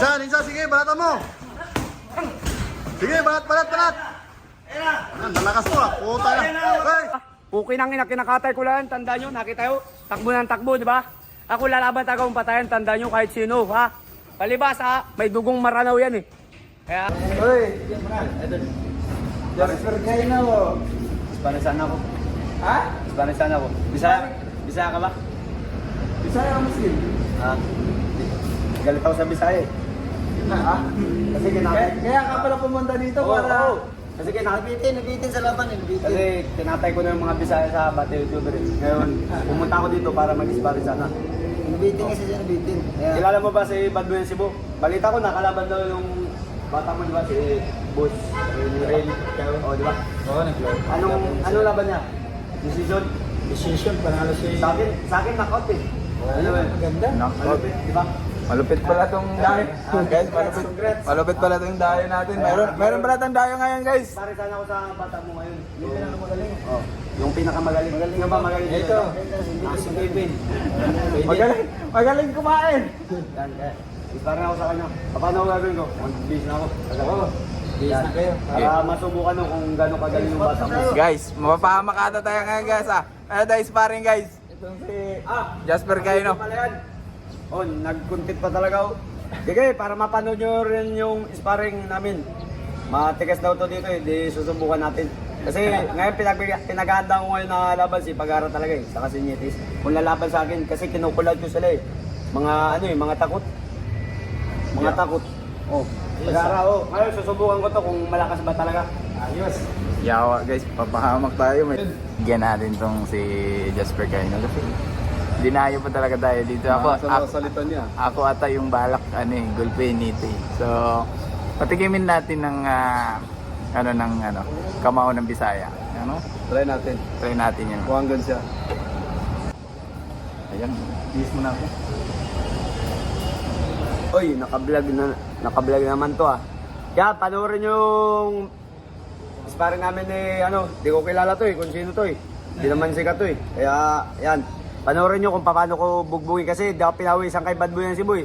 Insan, insan, sige, balatan mo. Sige, balat, balat, balat. Yan, nalakas mo ah. Puta na. Hey! Puki nang ina, kinakatay ko lang, tanda nyo, nakita nyo, takbo ng takbo, di ba? Ako lalaban tagawang patayan, tanda nyo kahit sino, ha? Palibas, ha? May dugong maranaw yan, eh. Kaya, Hoy! Jasper kayo na mo. Spanisan ako. Ha? Spanisan ako. Bisa, bisa ka ba? Bisaya ka Muslim? Ha? Galit ako sa Bisaya, eh. Ha? Kasi kinatay. kaya ka pala pumunta dito Oo, para... oo. Kasi kinatay. Nabitin, sa laban, eh, nabitin. Kasi tinatay ko na yung mga Bisaya sa Bate YouTuber, eh. Ngayon, pumunta ako dito para mag-sparring sana. Nabitin kasi siya, nabitin. Kaya, Kilala mo ba si Bad Boy Cebu? Balita ko nakalaban daw yung bata mo, di ba? Si Boss Rail. Oo, di ba? Oo, nag-vlog. Anong, anong laban niya? Decision? Decision, panalo si... Sa akin, sa akin knockout eh. Ano ba? Ganda. Malupit, di ba? Malupit pala tong dayo. Ah, guys, malupit, malupit pala tong dayo natin. Meron, meron pala tong dayo ngayon, guys. Pare sana ako sa bata mo ngayon. Yung pinakamagaling. Oh, yung pinakamagaling. Magaling ba magaling? Ito. Si Kevin. Magaling, magaling kumain. Yan, kaya. Isparang ako sa kanya. Paano ako gagawin ko? Mag-bis na ako. Na kayo. Para masubukan nyo kung gano'ng kagaling yung bata mo. Guys, mapapahamak ata tayo ngayon, guys. Ah. Ano tayo sparring, guys? Itong si... Ah! Jasper Kaino. Pala yan. Oh, nagkuntit pa talaga ako. Sige, para mapanood nyo rin yung sparring namin. Matigas daw to dito eh, di susubukan natin. Kasi ngayon pinag pinaghahanda ko ngayon na laban si Pagara talaga eh, saka si Nietis. Kung lalaban sa akin, kasi kinukulad ko sila eh. Mga ano eh, mga takot. Mga takot. Oh, Pagara oh. Ngayon susubukan ko to kung malakas ba talaga. Ayos. Yawa, guys. Papahamak tayo. May... Bigyan natin tong si Jasper Kaino. Kasi dinayo pa talaga tayo dito. Ako, ako, salita niya. ako ata yung balak, ano eh, gulpinito eh. So, patikimin natin ng, ah, ano, ng, ano, kamao ng Bisaya. Ano? Try natin. Try natin yun. Kung hanggang siya. Ayan, bis mo na ako. Oy, naka-vlog na naka-vlog naman to ah. Kaya panoorin yung sparring namin ni ano, di ko kilala to eh, kung sino to eh. Di naman sikat to eh. Kaya yan, panoorin nyo kung paano ko bugbugin kasi di ako pinawisan kay Bad Boy yan si Boy.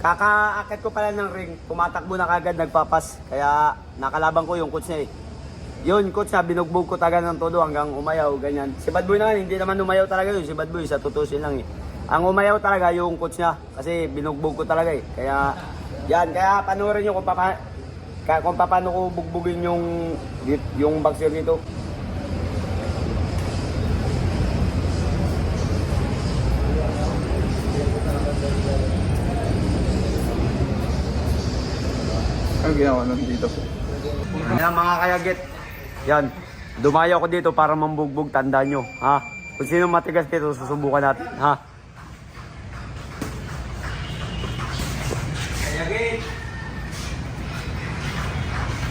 Kakaakit ko pala ng ring, tumatakbo na kagad nagpapas. Kaya nakalaban ko yung coach niya eh. Yun, coach na binugbog ko taga ng todo hanggang umayaw, ganyan. Si Bad Boy naman, hindi naman umayaw talaga yun. Si Bad Boy, sa tutusin lang eh. Ang umayaw talaga yung coach niya kasi binugbog ko talaga eh. Kaya, yan, kaya panoorin nyo kung, papa, kung paano ko bugbugin yung, yung boxer dito. Ginawa nun dito? Yan mga kayagit. Yan. Dumayo ako dito para mambugbog tanda nyo. Ha? Kung sino matigas dito, susubukan natin. Ha? Kayagin!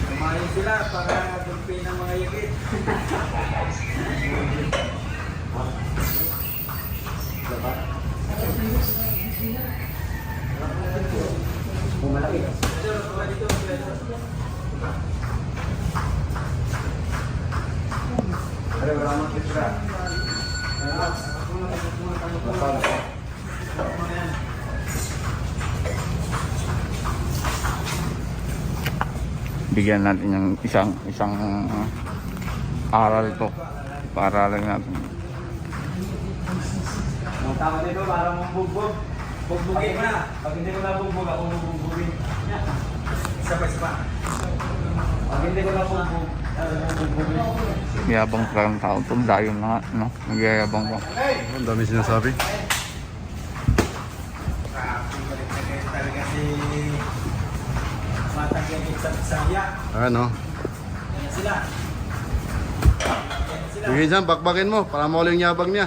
Kumain sila para dumpi ng mga yagit. Bigyan natin yung isang isang uh, aral to. Paaralan natin. Ang tama nito para mambugbog. Bugbugin mo na. Pag hindi ko nabugbog, ako mabugbugin. Isa pa, isa pa. Pag hindi ko ako mabugbugin. Yabang parang tao to. Dayo na no? Nagyayabang ko. Ang dami sinasabi. Ano? Sila. Sige dyan, bakbakin mo para mawala yung yabang niya.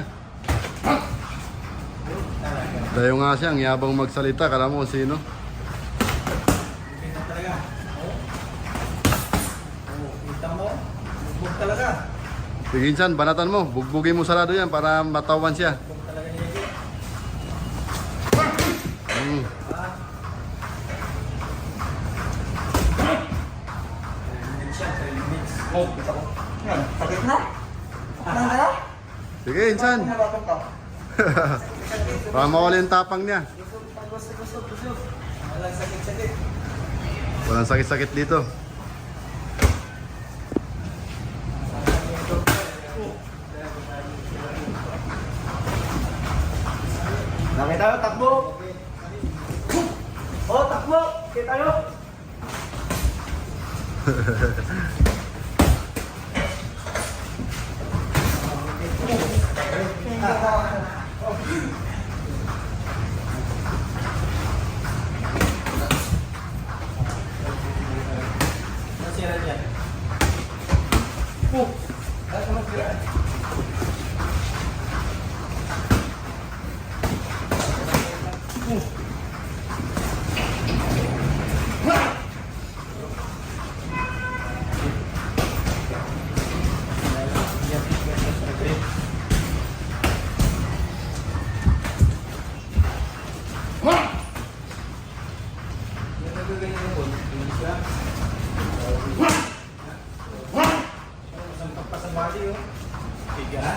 Dayo nga siya, ang yabang magsalita. Kala mo sino. Bugbog talaga. Sige dyan, banatan mo. Bugbugin mo sarado yan para matawan siya. Bugbog talaga ni Yagit. Mm. Minutes siya, 3 minutes. Oh. Sakit na? Sakit na? Sige, Insan. Para mawala yung tapang niya. Walang sakit-sakit dito. Tayo, takbo! Oh, takbo! Kita tayo!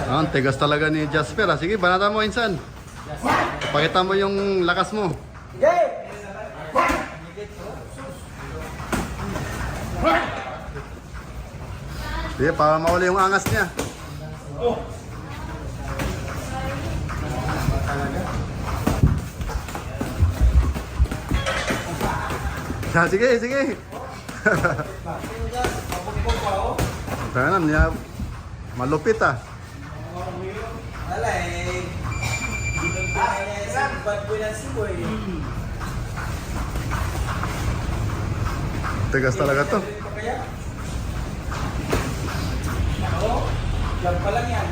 ang tigas talaga ni Jasper. Ah. Sige, banata mo, Insan. Pakita mo yung lakas mo. Sige! Para mawala yung angas niya. Ah, sige, sige. Tanan niya. Malupit ah. Wala eh. Ginong pinay niya sa bad boy ng. Tigas talaga to. Ako? Diyan pa lang yan.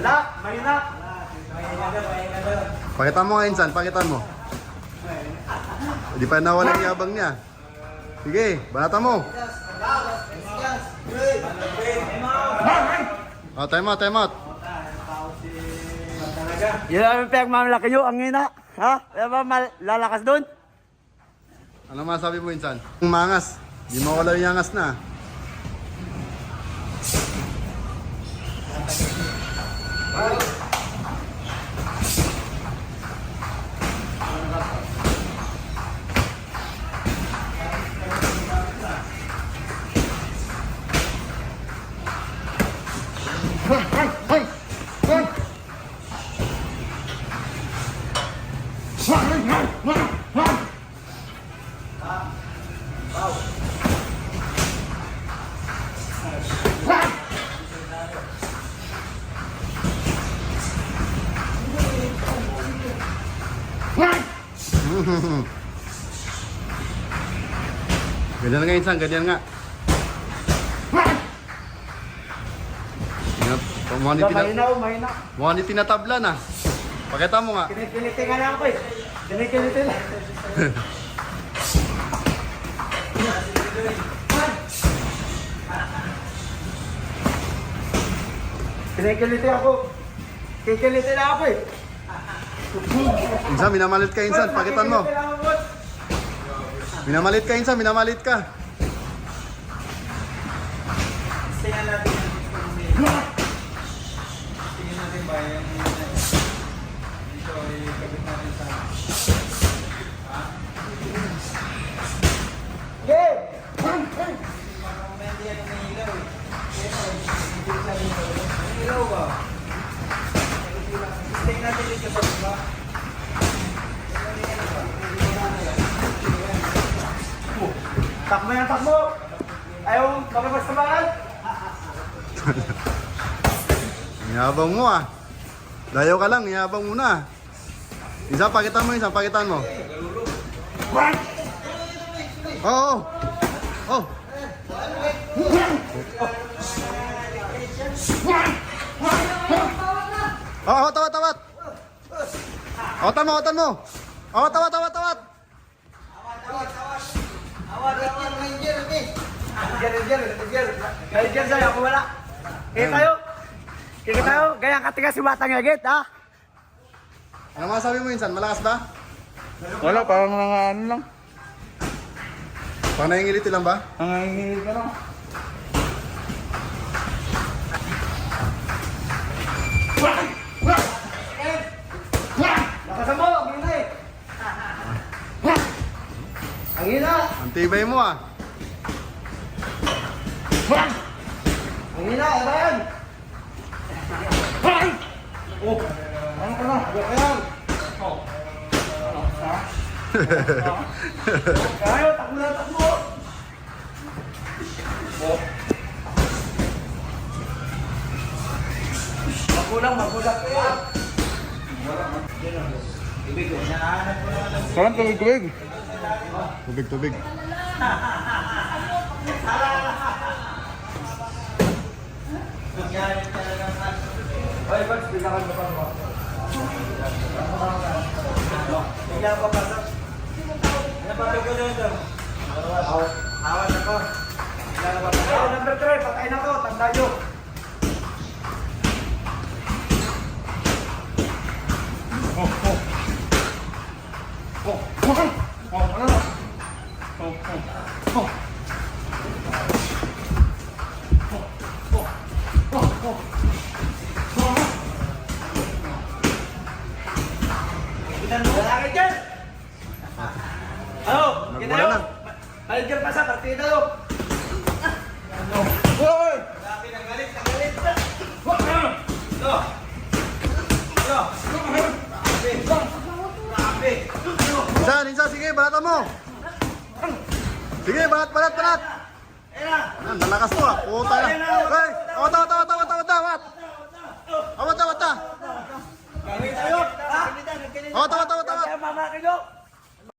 Wala! Mahina! Pakita mo nga, Insan. Pakita mo. Hindi pa nawala yung yabang niya. Sige, banata mo. Oh, time out, time out. Yun ang pinagmamalaki nyo, ang hina. Ha? Kaya ba mal- lalakas doon? Ano masabi mo, Insan? Ang mangas. Di mawala yung angas na. Ganyan nga, Insan. Ganyan nga. Yan, Mukhang ni, tina mahina oh, mahina. mukhang ni tinatabla na. Pakita mo nga. Kinikiliti nga lang ako eh. Kinikiliti lang. Kinikiliti ako. Kikiliti na ako eh. Insan, minamalit ka, Insan. Pakitan mo. Minamalit ka, Insan. Minamalit ka. Ayaw makabas sa bahay? Yabang mo ah. Layo ka lang, yabang mo na. Isa, pakitan mo, isa, pakitan mo. Oo. Oh, oh. Oh, oh, tawat, tawat. Oh, tama, oh, tama. Oh, tawat, tawat, tawat. Ranger, Ranger, Ranger. Ranger sa'yo, ako wala. Kaya tayo. Kaya tayo, gaya katigas si Batang Yagit, ha? Ano masabi mo, Insan? Malakas ba? Wala, parang mga ano lang. Panahingiliti lang ba? Nangangingil ka lang. Eh. Ang hina. Ang tibay mo ah. Ang hina, ano yan? Oh, ano ka na? Ano ka? Kayo, takbo na, takbo! Magulang, magulang kayo. Parang tubig-tubig. Tubig, tubig. Oy, Bags, bigyan ka pa mo. Bigyan ka pa sa... Ano pa ito doon doon? Awan ako. Oh, number 3, patayin ako, tanda nyo. Lalaki dyan! Ano? Kita Wala yun? na. Balik dyan pa sa partida yun. Grabe, nagalit, nagalit. Ito. Ito. Grabe. Grabe. Insan, insan, sige, balatan mo. Sige, balat, balat, balat. Yan, nalakas mo ah. Puta na. Hey, awat, awat, awat, awat, awat, awat. Awat, awat, awat. Gawin tayo. Awat, awat, awat. Kaya mama kayo.